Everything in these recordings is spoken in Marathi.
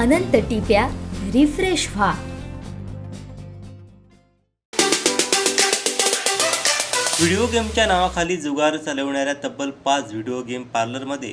अनंत टिप्या रिफ्रेश व्हा. व्हिडिओ गेमच्या नावाखाली जुगार चालवणाऱ्या तब्बल पाच व्हिडिओ गेम पार्लरमध्ये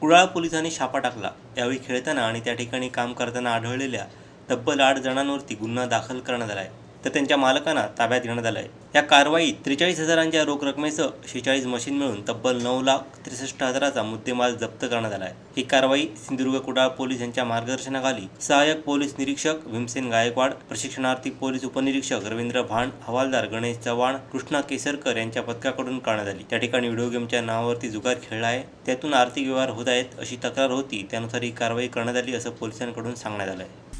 कुडाळ पोलिसांनी छापा टाकला. यावेळी खेळताना आणि त्या ठिकाणी काम करताना आढळलेल्या तब्बल आठ जणांवरती गुन्हा दाखल करण्यात आला आहे. तर त्यांच्या मालकांना ताब्यात घेण्यात आलं आहे या कारवाईत त्रेचाळीस हजारांच्या रोख रकमेसह शेचाळीस मशीन मिळून तब्बल नऊ लाख त्रेसष्ट हजाराचा मुद्देमाल जप्त करण्यात आला आहे ही कारवाई सिंधुदुर्ग कुडाळ पोलीस यांच्या मार्गदर्शनाखाली सहाय्यक पोलीस निरीक्षक भीमसेन गायकवाड प्रशिक्षणार्थी पोलीस उपनिरीक्षक रवींद्र भांड हवालदार गणेश चव्हाण कृष्णा केसरकर यांच्या पथकाकडून करण्यात आली. त्या ठिकाणी व्हिडिओ गेमच्या नावावरती जुगार खेळला आहे. त्यातून आर्थिक व्यवहार होत आहेत अशी तक्रार होती. त्यानुसार ही कारवाई करण्यात आली असं पोलिसांकडून सांगण्यात आलं आहे